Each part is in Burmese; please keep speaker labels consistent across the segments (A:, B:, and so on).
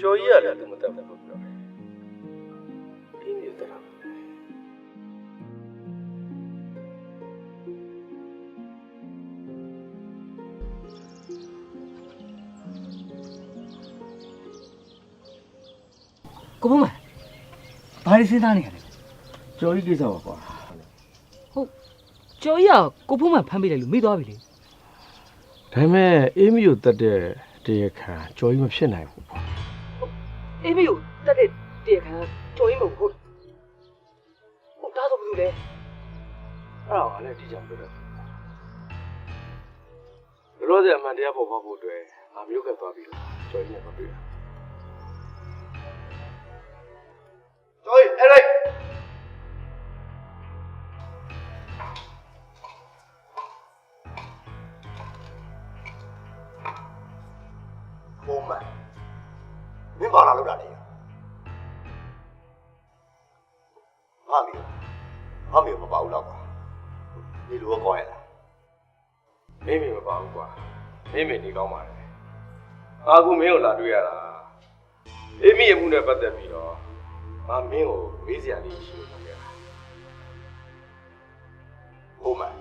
A: ကျော်ကြီးကလည်းသူမတက်ဘူးလို့ပြောတယ်အေးမြတက်တာ
B: ကိုဘုံမဘာလို့စဉ်းစားနေရလဲ
A: ကျော်ကြီးကိစ္စပါကွာ
B: ဟုတ်ကျော်ကြီးကကိုဘုံမဖမ်းပေးတယ်လို့မိသွားပြီလေ
A: ဒါပေမဲ့အေးမြကိုတက်တဲ့တရားခံကျော်ကြီးမဖြစ်နိုင်ဘူးပေါ့
B: အေးမီကိုတက်တဲ့တရခံကျော်ကြီးမဟုတ်ဘူးဟုတ်ဒါဆိုဘယ်လိုလဲ
A: အဲ့ဒါကလည်းဒီကြောင့်ပြောတယ်ရောစအမှန်တရားပေါ်ပေါက်ဖို့အတွက်ငါမျိုးကသွားပြီးတော့ကျော်ကြီးနဲ့မတွေ့ရ
C: ကျော်ကြီးအဲ့လိုက်ဘုံမန် မင်းဘာလာလို့လာလဲငါမီငါမီမပါဘူးတော့ကွာဒီလိုကောင်းရလား
A: မင်းမင်းမပါဘူးကွာမင်းမင်းနေကောင်းပါလေအာကူမင်းကိုလာတွေ့ရတာအေးမြရဲ့မှုနဲ့ပတ်သက်ပြီးတော့ငါမင်းကိုမေးစရာလေးရှိနေတယ်
C: ဘုံမန်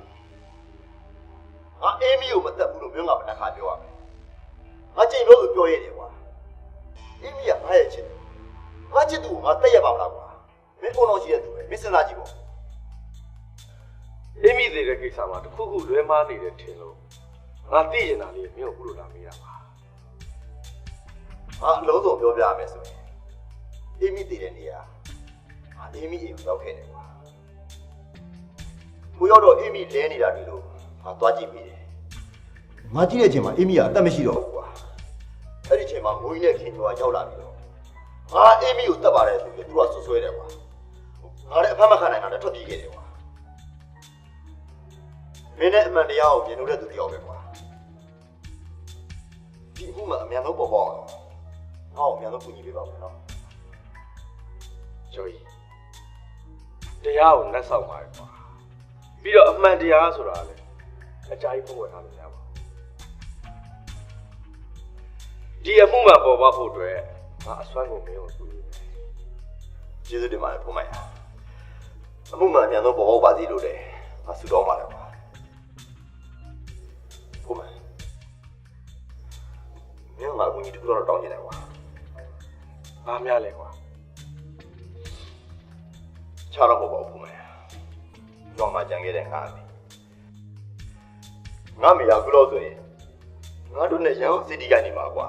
C: ငါအေးမီကိုမတက်ဘူးလို့မင်းကဘယ်နှခါပြောရမလဲငါကြိမ်လို့ဆိုပြောရတယ်ကွာ အေးမီကငါရဲ့ချစ်တယ်ငါချစ်သူကိုငါတက်ရပါမလားကွာမင်းအုံလုံးရှိတဲ့သူပဲမင်းစဉ်းစားကြည့်ပေါ့
A: အေးမြသေးတဲ့ကိစ္စမှာတစ်ခုခုလွဲမားနေတယ်ထင်လို့ငါသိရင်သာလေးမင်းကိုခုလိုလာမေးတာပါ။
C: အာအလုံးစုံပြောပြရမယ်ဆိုရင်အေးမီတည်တဲ့နေရာအာအေးမီအိမ်ကိုရောက်ခဲ့တယ်ကွာ။ကိုရောက်တော့အေးမီလဲနေတာတွေ့လို့ငါသွားကြည့်မိတယ်။ငါကြည့်တဲ့အချိန်မှာအေးမီကအသက်မရှိတော့ဘူးကွာ။အဲ့ဒီအချိန်မှာငိုကြီးနဲ့ခင်ကျော်ကရောက်လာပြီးတော့ ငါအေးမီကိုတက်ပါတယ်ဆိုပြီးသူကဆွဆွဲတယ်ကွာ။ငါလည်းအဖက်မခံနိုင်တာနဲ့ထွက်ပြေးခဲ့တယ်ကွာ။မင်းနဲ့အမှန်တရားကိုမြင်လို့တဲ့သူတယောက်ပဲကွာ။ဒီအခုမှအမြန်ဆုံးပေါ်ပေါက်အောင်ဟောအများဆုံးကူညီပေးပါဦးနော်
A: ကျော်ကြီးတရားကိုလက်ဆောက်ပါလေကွာပြီးတော့အမှန်တရားဆိုတာလေအကြိုက်ပုံဝယ်ထားလို့မရပါဘူးဒီအမှုမှပေါ်ပေါက်ဖို့အတွက် ငါအစွမ်းကုန်မင်းကိုကူညီမယ်
C: ကျေးဇူးတင်ပါတယ်ဖုန်းမရအမှုမှအများဆုံးပေါ်ပေါက်ပါစေလို့လည်းငါဆုတောင်းပါတယ်ကွာဖုန်းမမင်းကငါအကူကြီးတစ်ခုတော့တောင်းနေတယ်ကွာ
A: ဘာများလဲကွာ
C: ချတော့မဟုတ်ပါဘူးဖုန်းမရတော့မှကြံခဲ့တဲ့ငါအမေငါမေရခုလို့ဆိုရင်ငါတို့နဲ့ရန်ကုန်စီတီကနေမှာကွာ